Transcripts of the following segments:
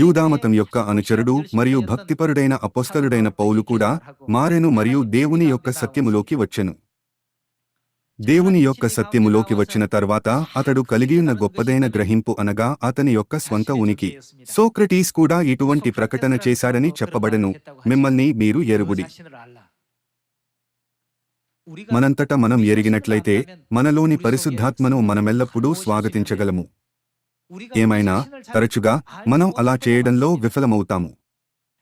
యూదామతం యొక్క అనుచరుడు మరియు భక్తిపరుడైన అపోస్తలుడైన పౌలు కూడా మారెను మరియు దేవుని యొక్క సత్యములోకి వచ్చెను. దేవుని యొక్క సత్యములోకి వచ్చిన తర్వాత అతడు కలిగియున్న గొప్పదైన గ్రహింపు అనగా అతని యొక్క స్వంత ఉనికి. సోక్రటీస్ కూడా ఇటువంటి ప్రకటన చేశాడని చెప్పబడను. మిమ్మల్ని మీరు ఎరుగుడి. మనంతట మనం ఎరిగినట్లయితే మనలోని పరిశుద్ధాత్మను మనమెల్లప్పుడూ స్వాగతించగలము. ఏమైనా తరచుగా మనం అలా చేయడంలో విఫలమవుతాము.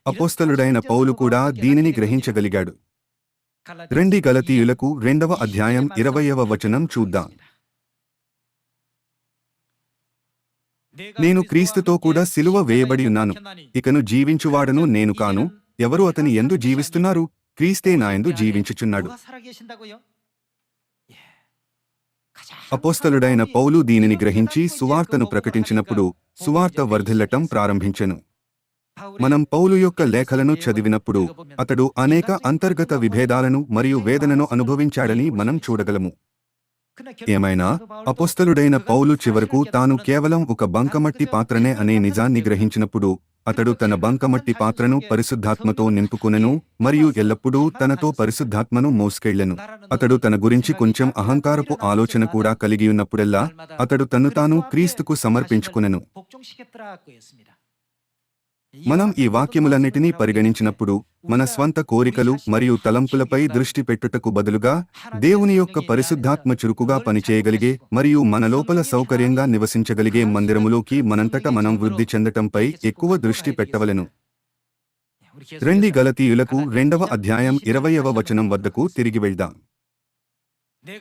అపోస్తలుడైన పౌలు కూడా దీనిని గ్రహించగలిగాడు. రెండి గలతీయులకు రెండవ అధ్యాయం ఇరవయవ వచనం చూద్దాం. నేను క్రీస్తుతో కూడా సిలువ వేయబడి ఉన్నాను. ఇకను జీవించువాడను నేను కాను. ఎవరు అతని ఎందు జీవిస్తున్నారు? క్రీస్తే నా యందు జీవించుచున్నాడు. అపోస్తలుడైన పౌలు దీనిని గ్రహించి సువార్తను ప్రకటించినప్పుడు సువార్త వర్ధిల్లటం ప్రారంభించెను. మనం పౌలు యొక్క లేఖలను చదివినప్పుడు అతడు అనేక అంతర్గత విభేదాలను మరియు వేదనను అనుభవించాడని మనం చూడగలము. ఏమైనా? అపోస్తలుడైన పౌలు చివరకు తాను కేవలం ఒక బంకమట్టి పాత్రనే అనే నిజాన్ని గ్రహించినప్పుడు అతడు తన బంకమట్టి పాత్రను పరిశుద్ధాత్మతో నింపుకునెను మరియు ఎల్లప్పుడూ తనతో పరిశుద్ధాత్మను మోసుకెళ్ళెను అతడు తన గురించి కొంచెం అహంకారపు ఆలోచన కూడా కలిగియున్నప్పుడెల్లా అతడు తన్ను తాను క్రీస్తుకు సమర్పించుకునెను. మనం ఈ వాక్యములన్నిటినీ పరిగణించినప్పుడు మన స్వంత కోరికలు మరియు తలంపులపై దృష్టి పెట్టుటకు బదులుగా దేవుని యొక్క పరిశుద్ధాత్మ చురుకుగా పనిచేయగలిగే మరియు మన లోపల సౌకర్యంగా నివసించగలిగే మందిరములోకి మనంతట మనం వృద్ధి చెందటంపై ఎక్కువ దృష్టి పెట్టవలను. రెండి గలతీయులకు రెండవ అధ్యాయం ఇరవయవ వచనం వద్దకు తిరిగి వెళ్దాం.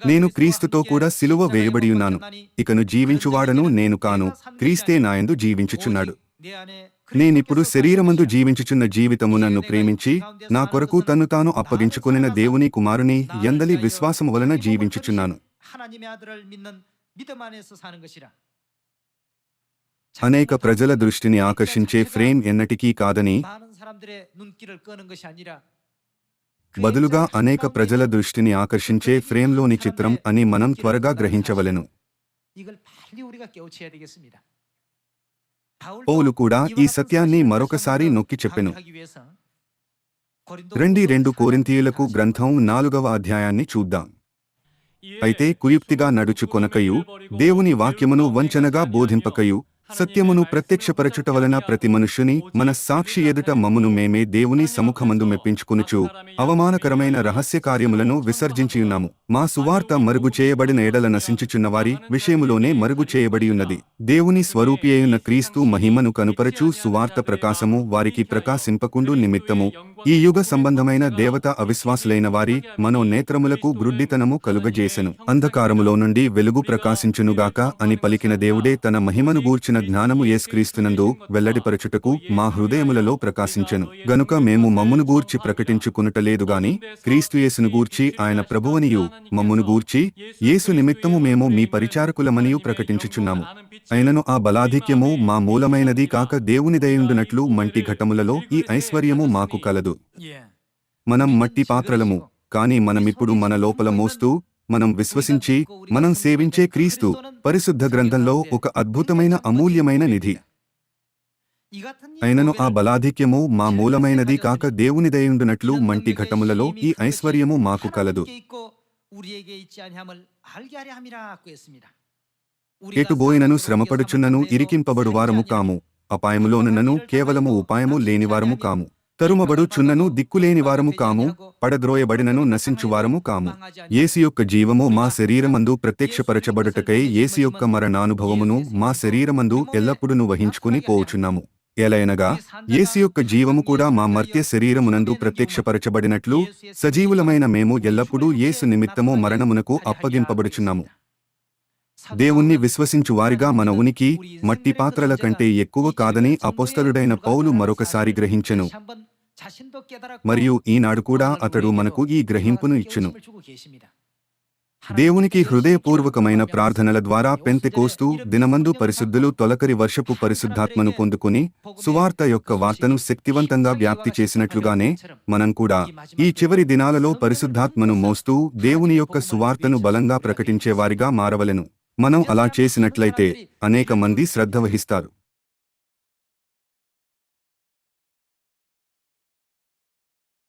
నేను క్రీస్తుతో కూడా సిలువ వేయబడియున్నాను ఇకను జీవించువాడను నేను కాను. క్రీస్తే నాయందు జీవించుచున్నాడు. నేనిప్పుడు శరీరమందు జీవించుచున్న జీవితము నన్ను ప్రేమించి నా కొరకు తన్ను తాను అప్పగించుకొనిన దేవుని కుమారుని ఎందలి విశ్వాసము వలన జీవించుచున్నాను. అనేక ప్రజల దృష్టిని ఆకర్షించే ఫ్రేమ్ ఎన్నటికీ కాదని బదులుగా అనేక ప్రజల దృష్టిని ఆకర్షించే ఫ్రేమ్లోని చిత్రం అని మనం త్వరగా గ్రహించవలెను. పౌలు కూడా ఈ సత్యాన్ని మరొకసారి నొక్కి చెప్పెను. రెండి రెండు కోరింథీయులకు గ్రంథం నాలుగవ అధ్యాయాన్ని చూద్దాం. అయితే కుయుక్తిగా నడుచుకొనకయు దేవుని వాక్యమును వంచనగా బోధింపకయు సత్యమును ప్రత్యక్షపరచుట వలన ప్రతి మనుష్యుని మన సాక్షి ఎదుట మమ్మును మేమే దేవుని సముఖమందు మెప్పించుకునుచు అవమానకరమైన రహస్య కార్యములను విసర్జించియున్నాము. మా సువార్త మరుగు చేయబడిన ఎడల నశించుచున్నవారి విషయములోనే మరుగు చేయబడియున్నది. దేవుని స్వరూపి అయిన క్రీస్తు మహిమను కనుపరచు సువార్త ప్రకాశము వారికి ప్రకాశింపకుండు నిమిత్తము. ఈ యుగ సంబంధమైన దేవత అవిశ్వాసులైన వారి మనో నేత్రములకు గ్రుడ్డితనము కలుగజేసెను. అంధకారములో నుండి వెలుగు ప్రకాశించునుగాక అని పలికిన దేవుడే తన మహిమను గూర్చిన జ్ఞానము యేసుక్రీస్తునందు వెల్లడిపరచుటకు మా హృదయములలో ప్రకాశించెను. గనుక మేము మమ్మును గూర్చి ప్రకటించుకునుటలేదు గాని క్రీస్తు యేసును గూర్చి ఆయన ప్రభువనియు మమ్మును గూర్చి యేసు నిమిత్తము మేము మీ పరిచారకులమనియు ప్రకటించుచున్నాము. అయినను ఆ బలాధిక్యము మా మూలమైనది కాక దేవునిదయుండునట్లు మంటి ఘటములలో ఈ ఐశ్వర్యము మాకు కలదు. మనం మట్టి పాత్రలము కాని మనమిప్పుడు మన లోపల మోస్తూ మనం విశ్వసించి మనం సేవించే క్రీస్తు పరిశుద్ధ గ్రంథంలో ఒక అద్భుతమైన అమూల్యమైన నిధి. అయినను ఆ బలాధిక్యము మా మూలమైనది కాక దేవునిదయుండునట్లు మంటి ఘటములలో ఈ ఐశ్వర్యము మాకు కలదు. ఎటుబోయినను శ్రమపడుచున్నను ఇరికింపబడు వారము కాము. అపాయములోనున్నను కేవలము ఉపాయము లేనివారము కాము. తరుమబడు చున్నను దిక్కులేని వారము కాము పడద్రోయబడినను నశించువారము కాము. ఏసు యొక్క జీవము మా శరీరమందు ప్రత్యక్షపరచబడుటకై ఏసు యొక్క మరణానుభవమును మా శరీరమందు ఎల్లప్పుడూ వహించుకుని పోవుచున్నాము. ఎలయనగా ఏసు యొక్క జీవము కూడా మా మర్త్య శరీరమునందు ప్రత్యక్షపరచబడినట్లు సజీవులమైన మేము ఎల్లప్పుడూ ఏసు నిమిత్తము మరణమునకు అప్పగింపబడుచున్నాము. దేవుణ్ణి విశ్వసించు వారిగా మన ఉనికి మట్టి పాత్రల కంటే ఎక్కువ కాదని అపోస్తలుడైన పౌలు మరొకసారి గ్రహించెను. మరియు ఈనాడు కూడా అతడు మనకు ఈ గ్రహింపును ఇచ్చును. దేవునికి హృదయపూర్వకమైన ప్రార్థనల ద్వారా పెంతెకోస్తూ దినమందు పరిశుద్ధులు తొలకరి వర్షపు పరిశుద్ధాత్మను పొందుకుని సువార్త యొక్క వార్తను శక్తివంతంగా వ్యాప్తి చేసినట్లుగానే మనం కూడా ఈ చివరి దినాలలో పరిశుద్ధాత్మను మోస్తూ దేవుని యొక్క సువార్తను బలంగా ప్రకటించేవారిగా మారవలెను. మనం అలా చేసినట్లయితే అనేక మంది శ్రద్ధ వహిస్తారు.